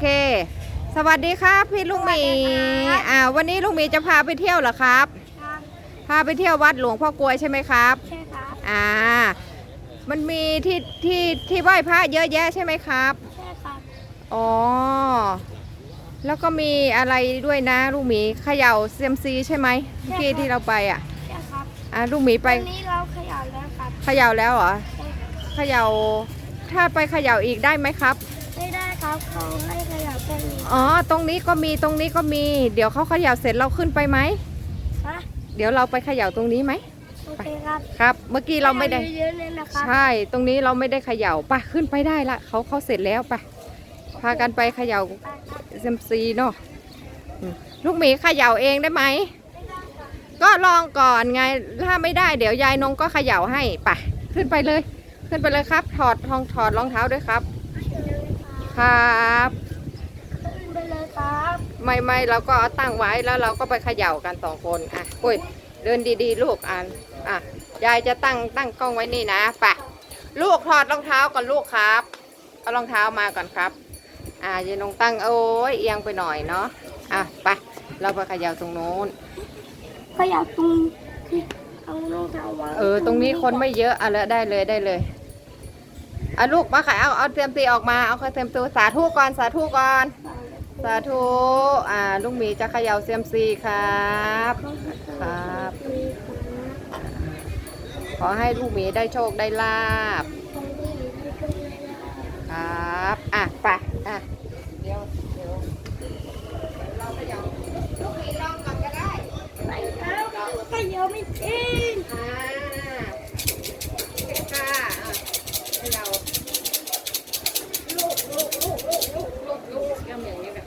เค สวัสดีครับ พี่ลุงหมีสวัสดีครับ อ่าวันนี้ลุงหมีจะพาไปเที่ยวเหรอครับ ครับพาไปเที่ยววัดหลวงพ่อกลวยใช่ไหมครับ ใช่ครับอ่า มันมีที่ที่ที่ไหว้พระเยอะแยะใช่ไหมครับ ใช่ครับอ๋อ แล้วก็มีอะไรด้วยนะลุงหมีเขย่าเซียมซีใช่ไหมที่ที่เราไปอะ ใช่ครับอ่าลุงหมีไปวันนี้เราเขย่าแล้วครับเขย่าแล้วเหรอ ใช่เขย่าถ้าไปเขย่าอีกได้ไหมครับไม่ได้ ครับเขาให้เขย่าแค่นี้อ๋อ ตรงนี้ก็มีตรงนี้ก็มี เดี๋ยวเขาเขย่าเสร็จเราขึ้นไปไหมฮะเดี๋ยวเราไปเขย่าตรงนี้ไหมโอเคครับครับ เมื่อกี้เราไม่ได้ขย่เยอะๆเลยนะครับใช่ตรงนี้เราไม่ได้เขย่าปะขึ้นไปได้ละเขาเขาเสร็จแล้วปะพากันไปเขย่าเซยมซีเนาะอืมลูกหมีเขย่าเองได้ไหม ก็ลองก่อนไงถ้าไม่ได้เดี๋ยวยายนงก็เขย่าให้ปะขึ้นไปเลย ขึ้นไปเลยครับ ถอดทองถอดรองเท้าด้วยครับ ครับ ขึ้นไปเลยครับไม่ไม่เราก็เอาตั้งไว้แล้วเราก็ไปเขย่ากันสองคนอะปุ้ยเดินดีๆ ลูกอ่านอะยายจะตั้งตั้งกล้องไว้นี่นะไปลูกถอดรองเท้าก่อนลูกครับ เอารองเท้ามาก่อนครับ อ่ายายนงตั้งโอ้ยเอียงไปหน่อยเนาะอะไปเราไปเขย่าตรงโน้นเขย่าตรงที่เอารองเท้าวาง เออ ตรงนี้คนไม่เยอะอะเลยได้เลยได้เลย อะลูกมาขายเอาเอาเตรียมตีออกมาเอาเตรียมตัวสาธุก่อนสาธุก่อน สาธุอ่าลุงหมีจะเขย่าเซียมซีครับครับ ขอให้ลูกหมีได้โชคได้ลาบครับอะไปอะเดี๋ยวเดี๋ยวเราเขย่าลูกหมีลองก่อนก็ได้ไปแล้วเขย่าไม่เป็นอ่าเก่งค่ะอะเขย่าลูกลูกลูกลูกลูกลูกลูกย่ำอย่างนี้แบบ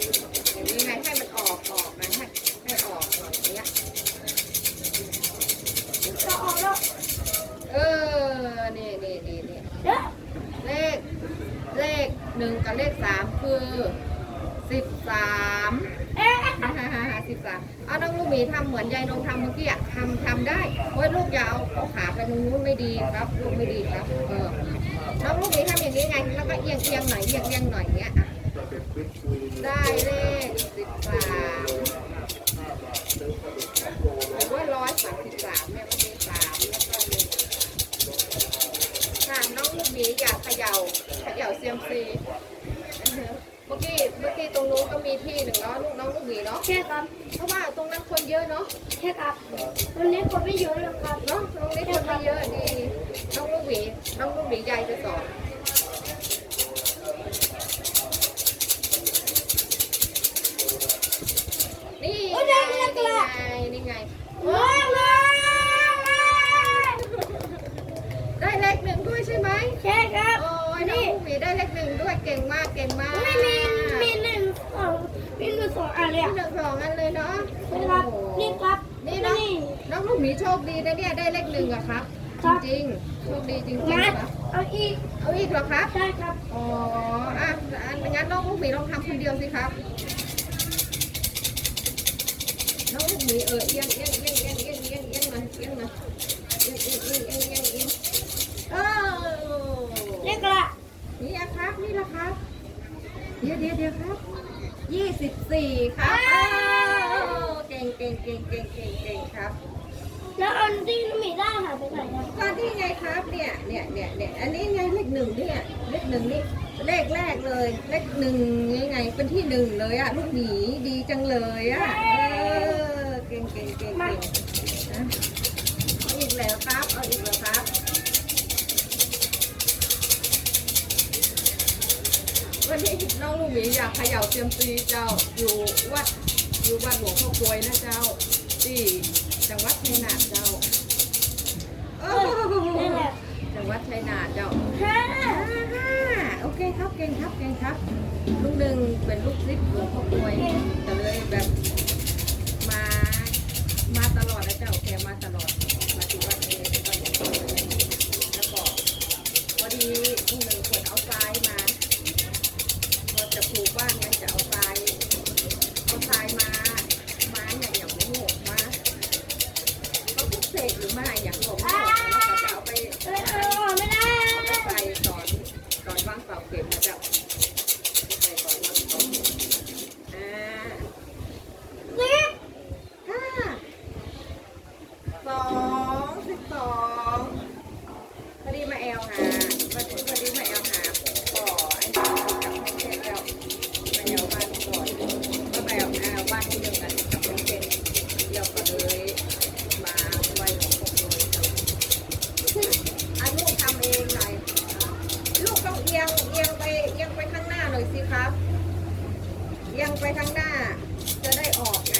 อย่างนี้ไงให้มันออกออกนะให้ให้ออกหน่อยอย่างเนี้ย จะออกแล้ว เออ นี่นี่นี่นี่ เด้อ เลข เลข หนึ่งกับเลขสามคือสิบสามเอ๊ะสิบสามเอาน้องลูกหมีทำเหมือนยายนงทำเมื่อกี้อะทำทำได้โอ้ยลูกยาวเอาขาไปตรงนู้นไม่ดีครับลูกไม่ดีครับเออน้องลูกหมีทำอย่างนี้ไงแล้วก็เอียงเอียงหน่อยเอียงเอียงหน่อยเงี้ยอะได้เลขสิบสามหรือว่าร้อยสามสิบสามเนี่ยมันมีสามแล้วก็หนึ่งค่ะน้องลูกหมีอยากเขย่าเขย่าเซียมซีเมื่อกี้เมื่อกี้ตรงนู้นก็มีที่หนึ่งเนาะลูกน้ องลูกหมีเนาะใช่ครับ เพราะว่าตรงนั้นคนเยอะเนาะใช่ครับวันนี้คนไม่เยอะแล้วครับเนาะตรงนี้คนไม่เยอะดีน้องลูกหมีน้องลูกหมียายจะสอนนี่โอ้ยไงได้เลขนี่ละไงนี่ไงว้าวเลยได้เลขหนึ่งด้วยใช่ไหมใช่ครับโอ้ยน้องลูกหมีได้เลขหนึ่งด้วยเก่งมากเก่งมาก ไม่มีมีหนึ่งสอง มีหนึ่งสองอันเลยที่อะหนึ่งสองอันเลยเนาะใช่ครับโอ้โหนี่ครับนี่น้องน้องลูกหมีโชคดีนะเนี่ยได้เลขหนึ่งอะครับ ครับจริงๆโชคดีจริงๆมาครับเอาอีกเอาอีกเหรอครับ ใช่ครับอ๋ออะงั้นน้องลูกหมีลองทำคนเดียวสิครับ น้องลูกหมีเออเอียงเอียงเอียงเอียงเอียงเอียงเอียงมาเอียงมาเอียงเอียงเอียงเอียงเอียงเอียงเออเรียกละนี่อะครับ นี่ละครับ เดี๋ยวเดี๋ยวเดี๋ยวครับ ยี่สิบสี่ครับอ้าวเก่งเก่งเก่งเก่งเก่งเก่งครับ แล้วอันที่ลูกหมีได้หายไปไหนอะก็ที่ไงครับเนี่ยเนี่ยเนี่ยเนี่ยอันนี้ไงเลขหนึ่งเนี่ยเลขหนึ่งนี่เลขแรกเลย เลขหนึ่งยังไงเป็นที่หนึ่งเลยอะลูกหมีดีจังเลยอะเออเก่งเก่งเก่งเก่งนะเอาอีกแล้วครับเอาอีกแล้วครับ วันนี้น้องลูกหมีอยากเขย่าเซียมซีเจ้าอยู่วัดอยู่วัดหลวงพ่อกลวยนะเจ้า ที่จังหวัดชัยนาทเจ้าโอ้โหนี่แหละจังหวัดชัยนาทเจ้าห้าอ่าโอเคครับเก่งครับเก่งครับ ลูกหนึ่งเป็นลูกซิปหลวงพ่อกลวยแต่เลยแบบมามาตลอดนะเจ้าแกมาตลอด ก็เลยมาไว้ของผมเลยอลูกทำเองหลยลูกต้องเอียงเอียงไปเอียงไปข้างหน้าหน่อยสิครัเอียงไปข้างหน้า จะได้ออกไง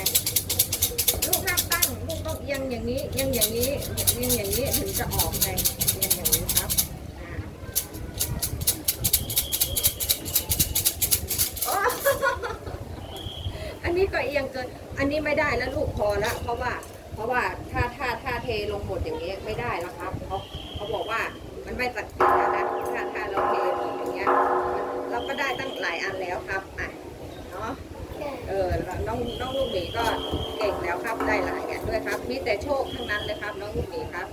ลูกห้ามตั้งลูกต้องเอียงอย่างนี้เอียงอย่างนี้เอียงอย่างนี้ถึงจะออกไง นี้ไม่ได้แล้วลูกพอละเพราะว่า เพราะว่าถ้าถ้าถ้าเทลงหมดอย่างเงี้ยไม่ได้แล้วครับเขาเขาบอกว่ามันไม่ศักดิ์สิทธิ์นะถ้าถ้าเราเทหมดอย่างเงี้ยเราก็ได้ตั้งหลายอันแล้วครับอะเนาะเออแล้วน้องน้องลูกหมีก็เก่งแล้วครับได้หลายอย่างด้วยครับ มีแต่โชคทั้งนั้นเลยครับ น้องลูกหมีครับ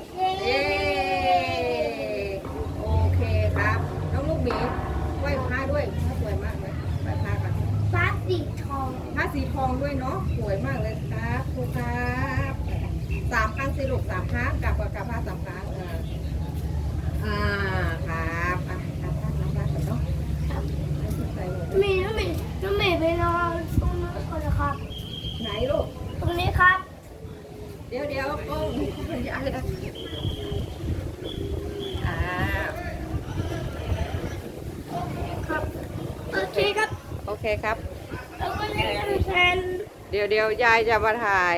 สีทองด้วยเนาะสวยมากเลยครับครูครับสามครั้งสิลูกสามครั้งกลับกับกลับพระสามครั้งเอออ่าครับอะกลับพระกลับพระกันเนาะครับให้สุดใจหมดน้องเมย์น้องเมย์น้องเมย์ไปนอนตรงนู้นก่อนนะครับ ไหนลูก ตรงนี้ครับ เดี๋ยวเดี๋ยวกล้องยายนะอ่าครับโอเคครับ โอเคครับ เดี๋ยวเดี๋ยวยายจะมาถ่าย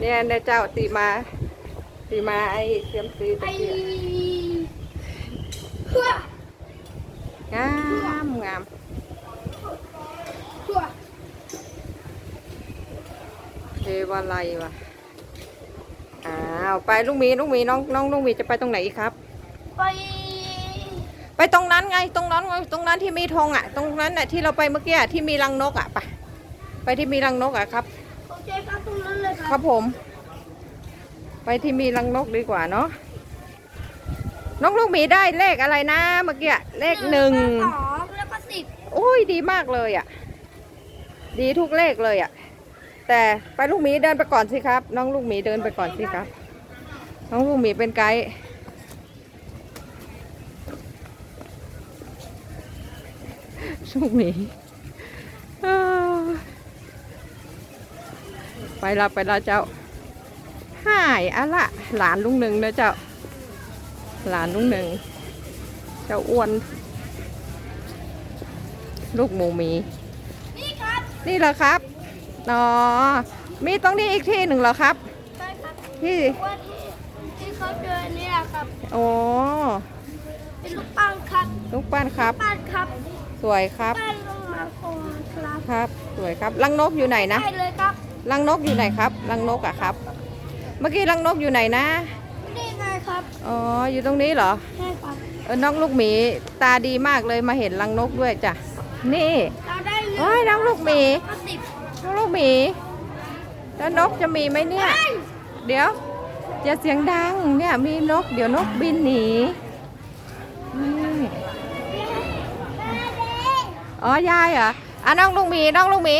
เนี่ยในเจ้าตีมา ตีมาไอ้เทียมซีตะไอ้เกียบเพื่องามงามเพื่อเทวาลัยวะอ้าวไปลุงหมีลุงหมีน้องน้องลุงหมีจะไปตรงไหนอีกครับ ไป ไปตรงนั้นไงตรงนั้นไงตรงนั้นที่มีธงอะ ตรงนั้นน่ะที่เราไปเมื่อกี้อะที่มีรังนกอะไป ไปที่มีรังนกอะครับโอเคครับตรงนั้นเลยคครัรับบผม ไปที่มีรังนกดีกว่าเนาะน้องลูกหมีได้เลขอะไรนะเมื่อกี้อะเลขหนึ่งสองแล้วก็สิบโอ้ยดีมากเลยอะ ดีทุกเลขเลยอะ แต่ไปลูกหมีเดินไปก่อนสิครับ น้องลูกหมีเดินไปก่อนสิครับ น้องลูกหมีเป็นไกด์ลูกหมีเอ้อ ไปละไปละเจ้าหายอะละหลานลุงหนึ่งนะเจ้า หลานลุงหนึ่ง เจ้าอ้วน ลูกหมูหมี นี่ครับ นี่เหรอครับอ๋อมีตรงนี้อีกที่หนึ่งเหรอครับ ใช่ครับที่ว่าที่ที่เขาเดินนี่แหละครับ โอ้เป็นลูกปังครับ ลูกปั้นครับ ปั้นครับ สวยครับ ปั้นลงมาคงครับครับ สวยครับรังนกอยู่ไหนนะได้เลยครับ รังนกอยู่ไหนครับ รังนกอะครับ เมื่อกี้รังนกอยู่ไหนนะนี่ไงครับ อ๋อ อยู่ตรงนี้เหรอ ใช่ครับ เออน้องลูกหมีตาดีมากเลยมาเห็นรังนกด้วยจ้ะ นี่ เราได้เงิโอ้ยน้องลูกหมีก็สิบน้องลูกหมี แล้วนกจะมีไหมเนี่ย เดี๋ยวอย่าเสียงดังเนี่ยมีนก เดี๋ยวนกบินหนีนี่อ๋อยายเหรออะน้องลุงหมีน้องลุงหมี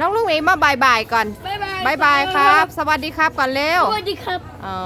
น้องลุงหมีมาบายบายก่อนบ๊ายบายบายบายครับ สวัสดีครับก่อนเร็วสวัสดีครับอ๋อ